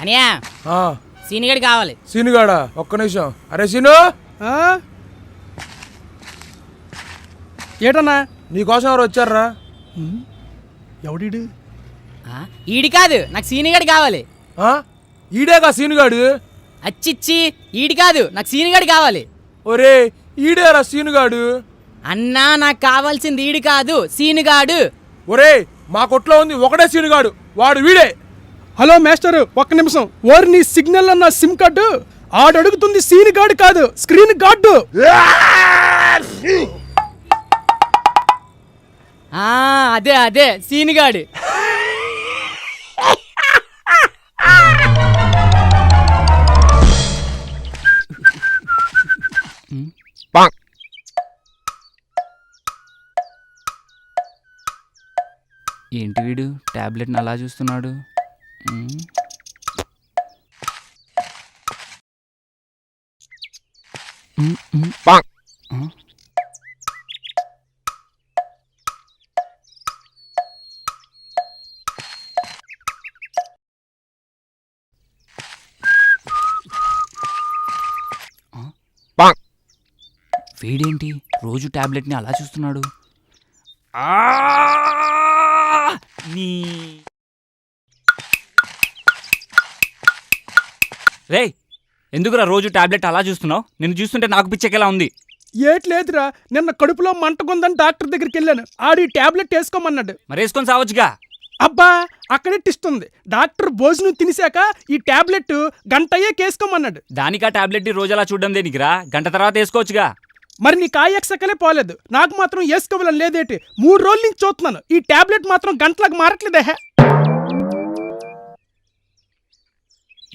అనియా ఆ, సీనిగడి కావాలి. సీనుగాడా? ఒక్క నిమిషం. అరే సీను! ఆ? ఏటన్నా? నీకోసం ఎవరు వచ్చారా ఎవడీడు? ఆ, ఈడి కాదు నాకు సీనిగడి కావాలి. ఈడేగా సీనుగాడు? అచ్చిచ్చి ఈడి కాదు నాకు సీనిగడి కావాలి. ఒరే ఈడేరా సీనుగాడు? అన్నా నాకు కావాల్సింది ఈడి కాదు సీనుగాడు. ఒరే మా కొట్లో ఉంది ఒకటే సీనుగాడు. వాడు వీడే. హలో మాస్టర్ ఒక్క నిమిషం. ఓరి నీ సిగ్నల్ అన్న సిమ్ కార్డు ఆడు అడుగుతుంది సీన్ గార్డు కాదు స్క్రీన్ గార్డు. ఆ, అదే అదే సీనుగాడు ఏంటి వీడు? టాబ్లెట్ని అలా చూస్తున్నాడు. మ్మ్. మ్మ్, వీడేంటి రోజు టాబ్లెట్ని అలా చూస్తున్నాడు నీ రే ఎందుకురా రోజు టాబ్లెట్ అలా చూస్తున్నావు? నిన్ను చూస్తుంటే నాకు పిచ్చెక్కేలా ఉంది. ఏట్లేదురా నిన్న కడుపులో మంటగుందని డాక్టర్ దగ్గరికి వెళ్ళాను. ఆడి టాబ్లెట్ వేసుకోమన్నాడు. మరి వేసుకొని సావచ్చుగా? అబ్బా అక్కడే టిస్ట్ ఉంది. డాక్టర్ భోజనం తినేశాక ఈ టాబ్లెట్ గంటయ్యే కేసుకోమన్నాడు. దానికా టాబ్లెట్ రోజు అలా చూడడం దేనికిరా? గంట తర్వాత వేసుకోవచ్చుగా? మరి నీ కాయక్షకలే పోలేదు. నాకు మాత్రం వేసుకోవాలని లేదేటి? మూడు రోజుల నుంచి చూస్తున్నాను. ఈ టాబ్లెట్ మాత్రం గంటలకు మారట్లేదే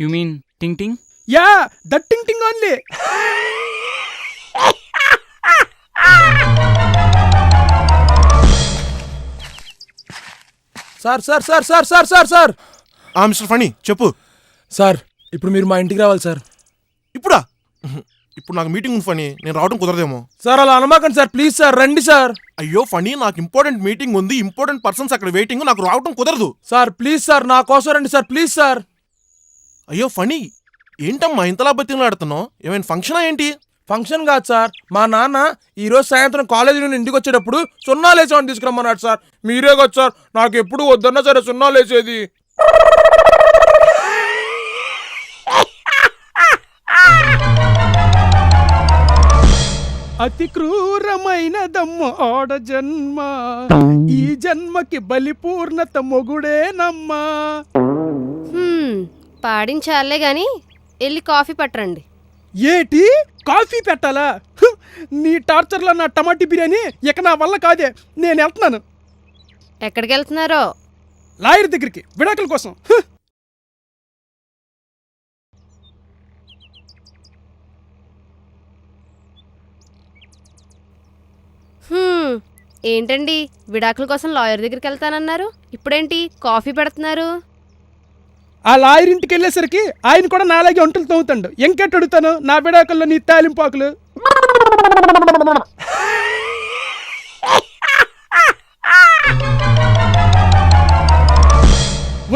యు మీన్ టింగ్ టింగ్? యా దట్టింగ్ టింగ్ only. Sir sir sir sir sir sir sir. ఆ మిస్టర్ ఫణి చెప్పు. సార్ ఇప్పుడు మీరు మా ఇంటికి రావాలి సార్. ఇప్పుడా? ఇప్పుడు నాకు మీటింగ్ ఉంది ఫణి. నేను రావడం కుదరదేమో. సార్ అలా అనమాకండి సార్. ప్లీజ్ సార్ రండి సార్. అయ్యో ఫణి నాకు ఇంపార్టెంట్ మీటింగ్ ఉంది. ఇంపార్టెంట్ పర్సన్స్ అక్కడ వెయిటింగ్ నాకు రావడం కుదరదు. సార్ ప్లీజ్ సార్ నా కోసం రండి సార్. Please sir. అయ్యో ఫణి ఏంటమ్మా ఇంతలా బతిలాడుతున్నావు ఏమైనా ఫంక్షనా ఏంటి? ఫంక్షన్ కాదు సార్. మా నాన్న ఈ రోజు సాయంత్రం కాలేజీ నుండి ఇంటికి వచ్చేటప్పుడు సున్నాలు వేసేవాడిని తీసుకురమ్మన్నాడు సార్. మీరే కదా సార్ నాకు ఎప్పుడు వద్దన్నా సరే సున్నాలు వేసేది. అతి క్రూరమైన దమ్మ ఆడ జన్మ. ఈ జన్మకి బలిపూర్ణత మొగుడేనమ్మా. హ్మ్, పాడించాలే గాని వెళ్ళి కాఫీ పట్టరండి. ఏటి? కాఫీ పెట్టాలా? నీ టార్చర్లో నా టమాటీ బిర్యానీ ఇక నా వల్ల కాదే. నేను వెళ్తున్నాను. ఎక్కడికి వెళ్తున్నారో లాయర్ దగ్గరికి విడాకుల కోసం. ఏంటండి? విడాకుల కోసం లాయర్ దగ్గరికి వెళ్తానన్నారు. ఇప్పుడేంటి? కాఫీ పెడుతున్నారు. ఆ లాయర్ ఇంటికి వెళ్ళేసరికి ఆయన కూడా నాలాగే ఒంటలు తవ్వుతాడు. ఎంకెట్ అడుగుతాను నా విడాకుల్లో నీ తాలింపాకులు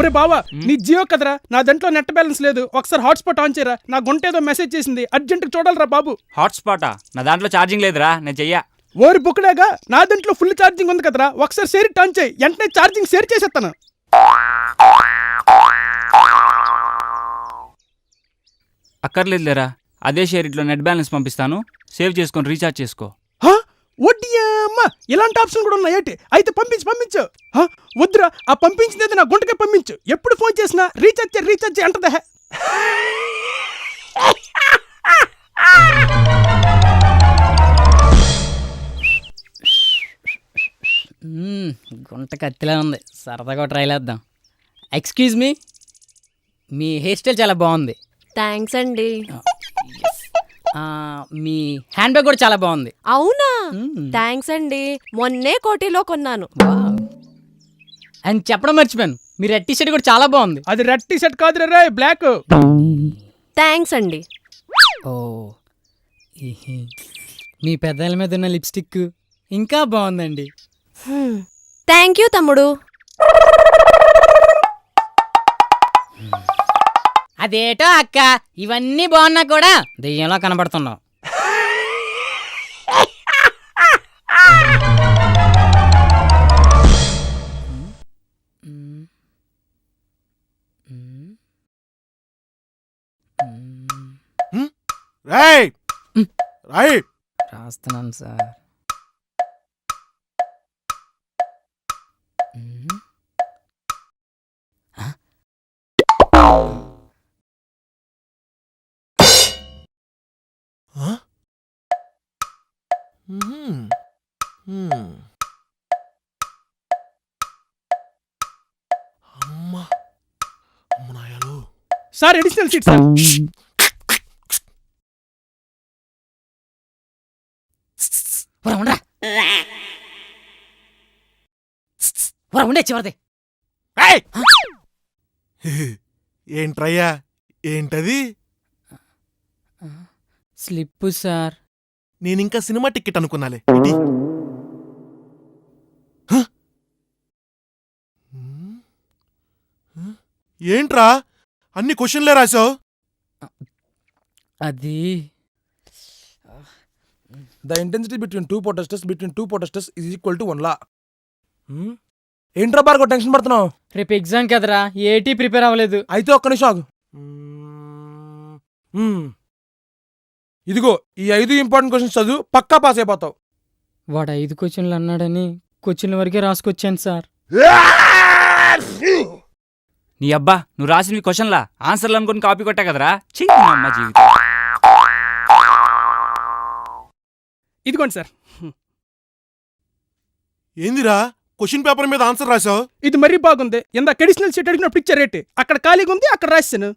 ఒరే బావా నీ జియో కదరా? నా దాంట్లో నెట్ బ్యాలెన్స్ లేదు. ఒకసారి హాట్స్పాట్ ఆన్ చేయరా? నా గుంట ఏదో మెసేజ్ చేసింది. అర్జెంట్ చూడాలరా బాబు. హాట్స్పాటా? నా దాంట్లో ఛార్జింగ్ లేదురా నేను చెయ్యా. ఓరి బుక్డాగా నా దాంట్లో ఫుల్ ఛార్జింగ్ ఉంది కదరా? ఒకసారి షేర్ ఆన్ చేయి. వెంటనే ఛార్జింగ్ షేర్ చేసేస్తాను. అక్కర్లేదులేరా. అదే షేరిట్లో నెట్ బ్యాలెన్స్ పంపిస్తాను. సేవ్ చేసుకొని రీఛార్జ్ చేసుకో. హా? వడ్డియమ్మ ఇలాంటి ఆప్షన్ కూడా ఉన్నాయేటి అయితే పంపించు పంపించు. హా? వద్దురా. ఆ పంపించింది నా గుంటకే పంపించు. ఎప్పుడు ఫోన్ చేసినా రీఛార్జ్ రీఛార్జ్ అంటదే. గుంట కత్తిలా ఉంది. సరదాగా ట్రైల్ వేద్దాం. Excuse me? మీ హెయిర్ స్టైల్ చాలా బాగుంది. థ్యాంక్స్ అండి. ఆ, మీ హ్యాండ్ బ్యాగ్ కూడా చాలా బాగుంది. అవునా. థ్యాంక్స్ అండి. మొన్నే కోటిలో కొన్నాను. వావ్. అని చెప్పడం మర్చిపోయాను. మీ రెడ్ టీ షర్ట్ కూడా చాలా బాగుంది. అది రెడ్ టీ షర్ట్ కాదు రే బ్లాక్. థ్యాంక్స్ అండి. ఓ ఇహి. మీ పెద్దల మీద ఉన్న లిప్స్టిక్ ఇంకా బాగుందండి. థ్యాంక్ యూ తమ్ముడు. అదేటో అక్క ఇవన్నీ బాగున్నా కూడా దెయ్యంలో కనబడుతున్నావు. రాయ్ రాయ్ రాస్తున్నాను సార్. మ్మ్. మ్మ్. అమ్మా అమ్మ నాయాలు సార్ అడిషనల్ సీట్ సార్ ఒరా, ఉండరా. ఒరా, ఉండే చివరిది రాయ్ ఏంట్రయ్యా ఏంటది స్లిప్ సార్ నేనింకా సినిమా టికెట్ అనుకున్నాలే? ఏంట్రా? అన్ని క్వశ్చన్లే రాసావు అది the intensity between two protesters between two protesters is equal to one లా. ఏంట్రా బార్గో టెన్షన్ పడుతున్నావు? రేపు ఎగ్జామ్ కదరా ఏటీ ప్రిపేర్ అవ్వలేదు. అయితే ఒక్క నిమిషం ఆగు. ఇదిగో ఈ ఐదు ఇంపార్టెంట్ క్వశ్చన్స్ చదువు పక్కా పాస్ అయిపోతావు. వాడు ఐదు క్వశ్చన్లు అన్నాడని క్వశ్చన్ల వరకే రాసుకొచ్చాను సార్. నీ అబ్బా నువ్వు రాసిన క్వశ్చన్లా? ఆన్సర్లు అనుకుని కాపీ కొట్టా కదరా? నీ అమ్మ జీవితం. ఇదిగోండి సార్. ఏందిరా? క్వశ్చన్ పేపర్ మీద ఆన్సర్ రాసావు ఇది మరీ బాగుంది. ఇందాక అడిషనల్ సీట్ అడిగినప్పుడు ఇచ్చారు రేట్. అక్కడ ఖాళీగా ఉంది అక్కడ రాశాను.